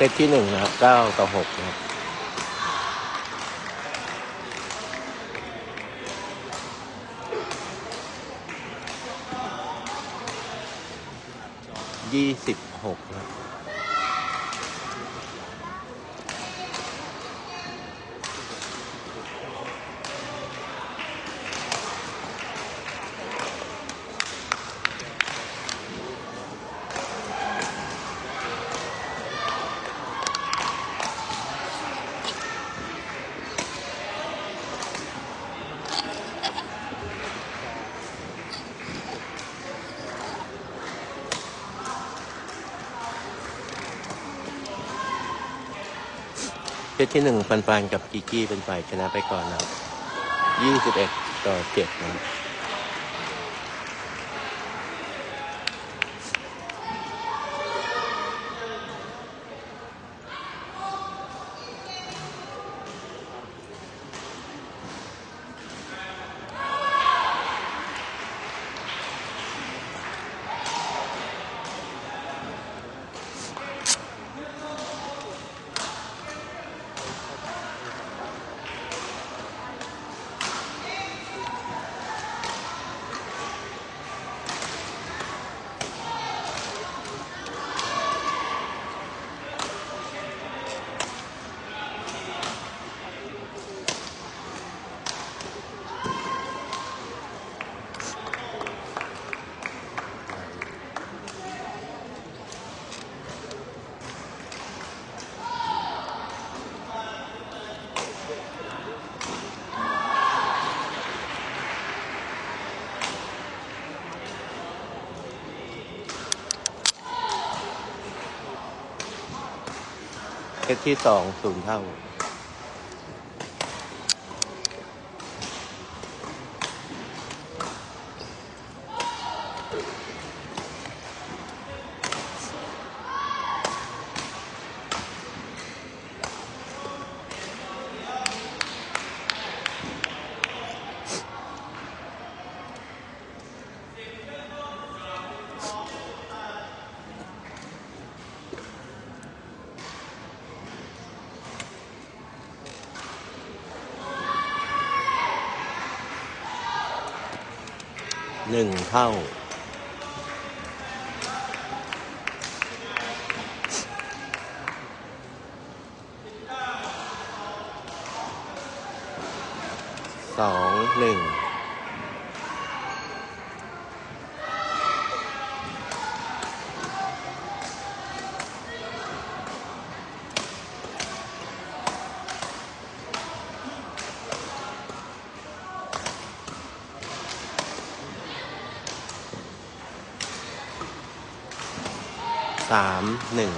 เซตที่หนึ่งนะครับเก้าต่อหกนะครับยี่สิบ เซตที่หนึ่งปันปันกับกิกี้เป็นฝ่ายชนะไปก่อนนะครับยี่สิบเอ็ดต่อเจ็ดนะครับ เซตที่สองศูนย์เท่า หนึ่งเท่า สองหนึ่ง สามหนึ่ง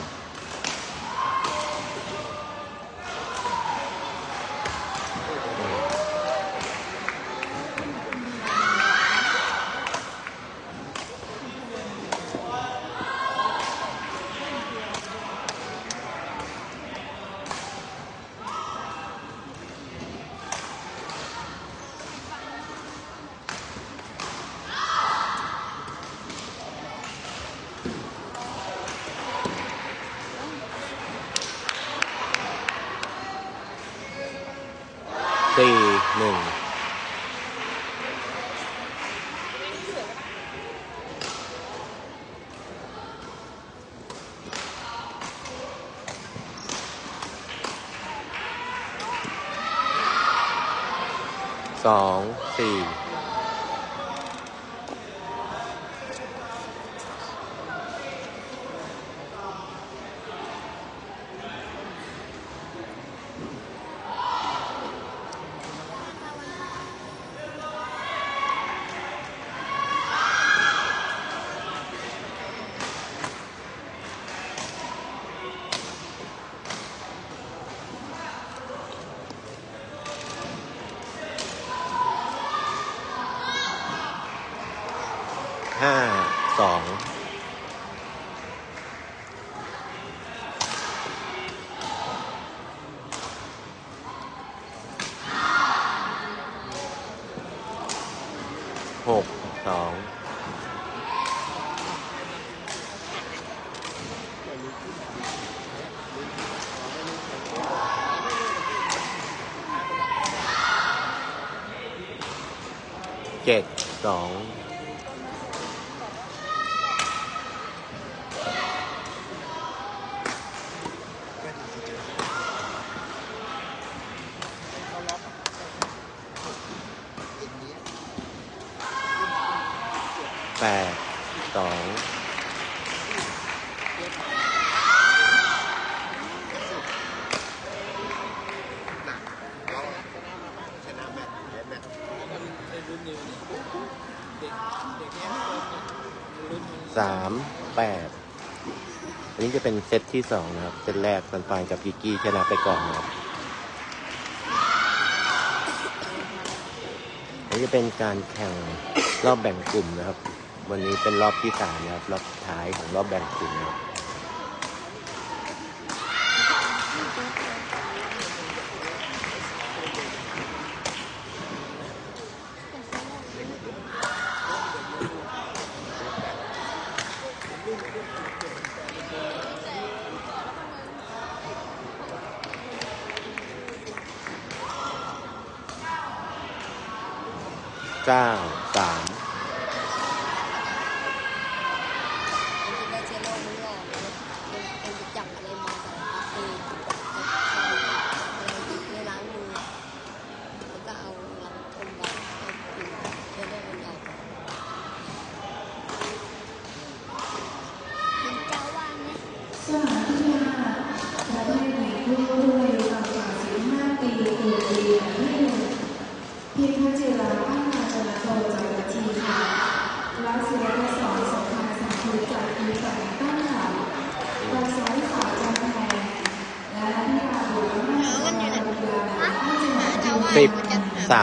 สี่หนึ่ง สองสี่ สองหกสองเจ็ดสอง สามแปดอันนี้จะเป็นเซตที่สองนะครับ เซตแรกฟันฟานกับกิกกี้ชนะไปก่อนนะครับอันนี้จะเป็นการแข่งรอบแบ่งกลุ่มนะครับ วันนี้เป็นรอบที่สามนะครับ รอบท้ายของรอบแบ่งกลุ่มนะครับ ก้าสาม จริงๆได้เชื้อโรคมันหลอกนะเป็นไปจับอะไรมาแต่ละทีอะไรดีไม่ล้างมือแล้วก็เอาหลังคมไว้เอาผิวเชื้อโรคมันออกกินเจ้าว่างไหม สถานที่ห้าประเภทหญิงผู้รุ่นอายุต่ำกว่า15ปีคือปีแบบที่หนึ่งพิมพ์จิราพัฒนาจนาโทจากบัญชีค่ะรัสเซียทดสอบสงครามสังคมจากอีกฝั่งต้นข่าวรัสเซียข่าวจำแพงและที่อาบุญมา เออมันอยู่ไหน บุญา ฮะหาเจ้าว่าง สิบ มันจะห สาม ผู้ตัดสินผู้ช่วยการเมืองออกมาผู้เชี่ยวชาญการเสรีคุณสุรพงษ์และคุณเลิ ศช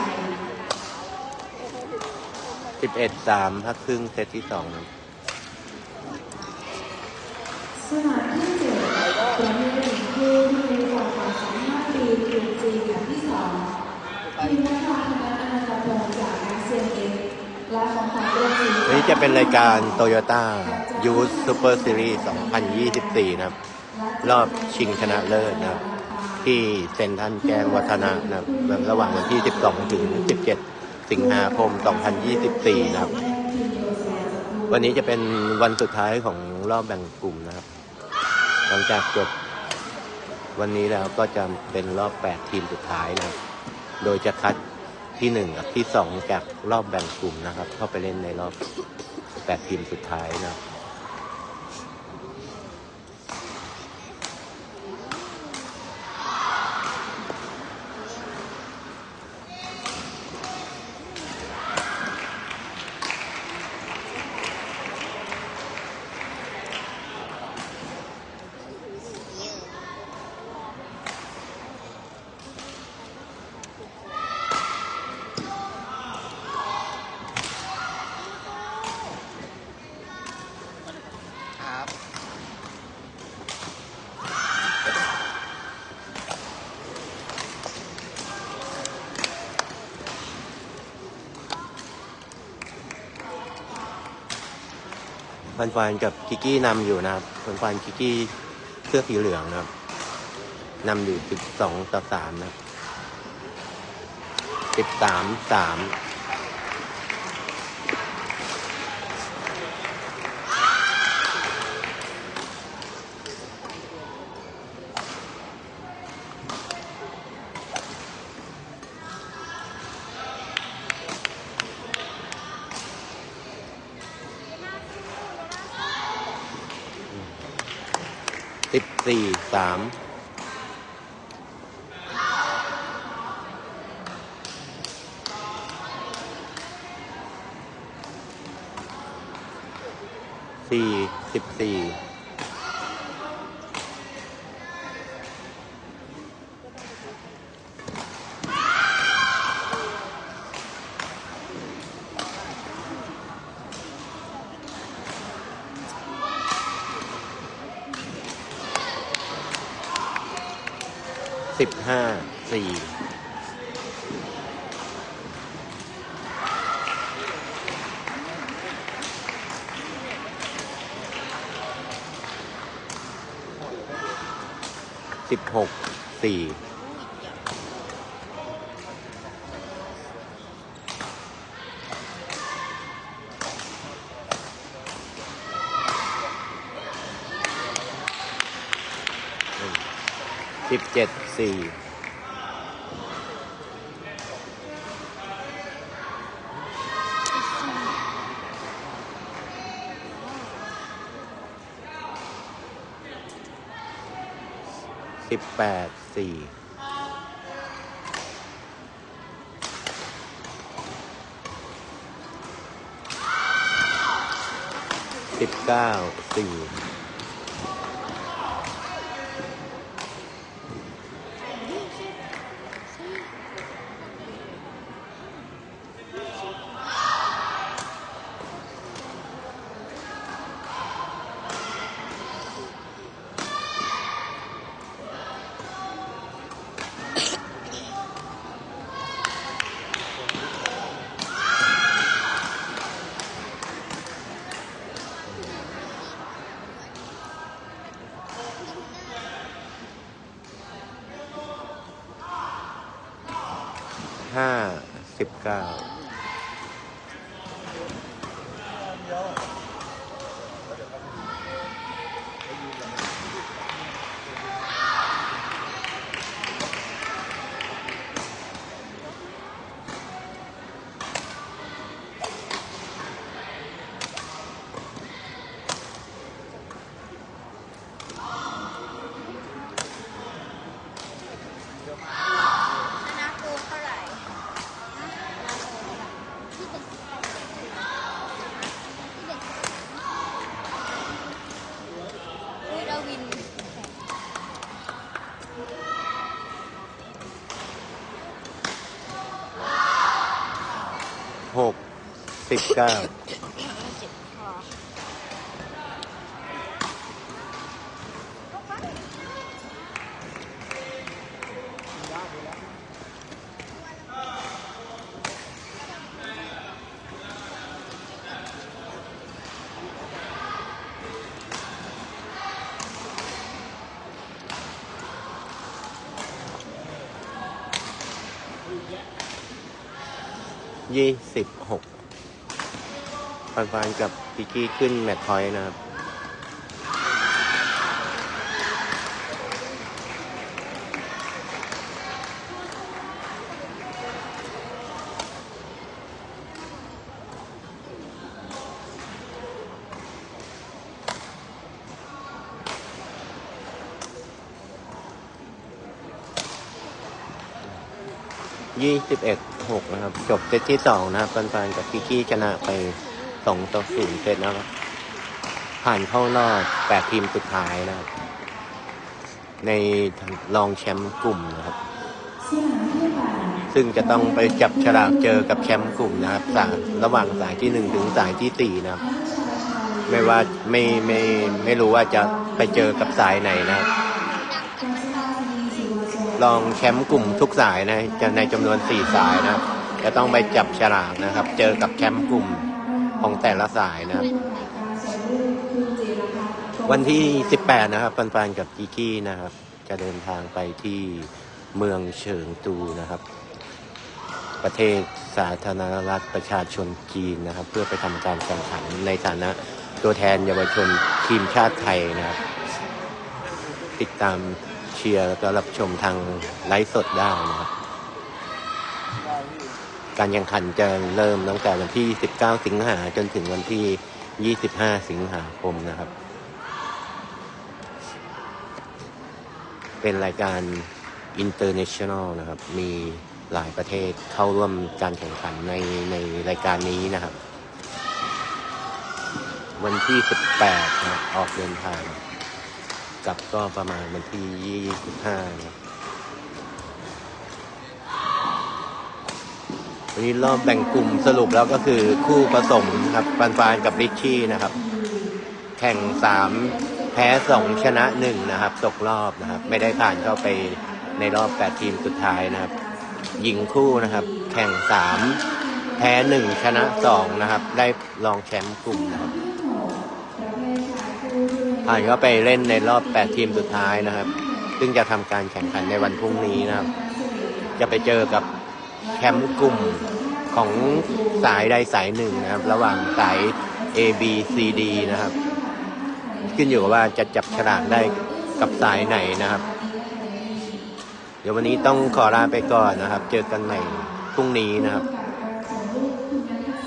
ัยสิบเอ็ดสามพักครึ่งเซตที่สองนะครับ สถานที่เจ็ดประเภทหญิงคู่ที่อายุต่ำกว่า15ปีกลุ่มจีนแบบที่สองทีมนักข่าวคณะอนันตพงศ์จากอาเซียนเอและของขวัญเรื่องสี วันนี้ จะเป็นรายการ Toyota Youth Super Series 2024 นะครับ รอบชิงชนะเลิศนะครับ ที่เซ็นทรัลแกงวัฒนะนะครับแบบระหว่างวันที่ 12 ถึง 17 สิงหาคม 2024 นะครับ วันนี้จะเป็นวันสุดท้ายของรอบแบ่งกลุ่มนะครับ หลังจากจบวันนี้แล้วก็จะเป็นรอบ 8 ทีมสุดท้ายนะครับ โดยจะคัด ที่1กับที่2จากรอบแบ่งกลุ่มนะครับ เข้าไปเล่นในรอบแปดทีมสุดท้ายนะ ฟันฟันกับกิกกี้นำอยู่นะครับฟันฟันกิกกี้เสื้อสีเหลืองนะครับนำอยู่ติดสองต่อสามนะครับ13 3 14 3สี่ สิบสี่สามสี่สิบสี่ สิบห้าสี่สิบหกสี่ สิบเจ็ดสี่สิบแปดสี่สิบเก้าสี่ ห้าสิบเก้า คณะครูเท่าไหร่ที่เป็นที่เป็นเฮ้ยดาวิน หก สิบเก้าเจ็บคอยี่สิบหก ฟันฟันกับพิกกี้ขึ้นแมตช์พอยต์นะครับยี่สิบเอ็ดหกนะครับ จบเซตที่สองนะครับฟันฟันกับพิกกี้ชนะไป สองต่อศูนย์เซตนะครับ ผ่านเข้ารอบแปดทีมสุดท้ายนะครับ ในรองแชมป์กลุ่มนะครับ ซึ่งจะต้องไปจับฉลากเจอกับแชมป์กลุ่มนะครับสายระหว่างสายที่หนึ่งถึงสายที่สี่นะครับ ไม่ว่าไม่ไม่ไม่รู้ว่าจะไปเจอกับสายไหนนะครับรองแชมป์กลุ่มทุกสายนะจะในจำนวนสี่สายนะครับจะต้องไปจับฉลากนะครับ เจอกับแชมป์กลุ่ม ของแต่ละสายนะครับ วันที่ 18 นะครับ ปันปันกับกิกกี้นะครับ จะเดินทางไปที่เมืองเฉิงตูนะครับ ประเทศสาธารณรัฐประชาชนจีนนะครับ เพื่อไปทำการแข่งขันในฐานะตัวแทนเยาวชนทีมชาติไทยนะครับ ติดตามเชียร์แล้วก็รับชมทางไลฟ์สดได้นะครับ การแข่งขันจะเริ่มตั้งแต่วันที่ 19 สิงหาจนถึงวันที่ 25 สิงหาคมนะครับ เป็นรายการ international นะครับ มีหลายประเทศเข้าร่วมการแข่งขันในในรายการนี้นะครับ วันที่ 18นะออกเดินทาง กลับก็ประมาณวันที่ 25นะครับ วันนี้รอบแบ่งกลุ่มสรุปแล้วก็คือคู่ผสมครับปานฟานกับริชชี่นะครับ แข่งสามแพ้สองชนะหนึ่งนะครับ ตกรอบนะครับ ไม่ได้ผ่านเข้าไปในรอบแปดทีมสุดท้ายนะครับหญิงคู่นะครับ แข่งสามแพ้หนึ่งชนะสองนะครับ ได้รองแชมป์กลุ่มนะครับผ่านเข้าไปเล่นในรอบแปดทีมสุดท้ายนะครับ ซึ่งจะทำการแข่งขันในวันพรุ่งนี้นะครับ จะไปเจอกับ แชมป์กลุ่มของสายใดสายหนึ่งนะครับ ระหว่างสาย A B C D นะครับ ขึ้นอยู่กับว่าจะจับฉลากได้กับสายไหนนะครับ เดี๋ยววันนี้ต้องขอลาไปก่อนนะครับ เจอกันใหม่พรุ่งนี้นะครับ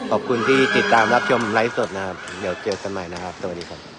ขอบคุณที่ติดตามรับชมไลฟ์สดนะครับ เดี๋ยวเจอกันใหม่นะครับ สวัสดีครับ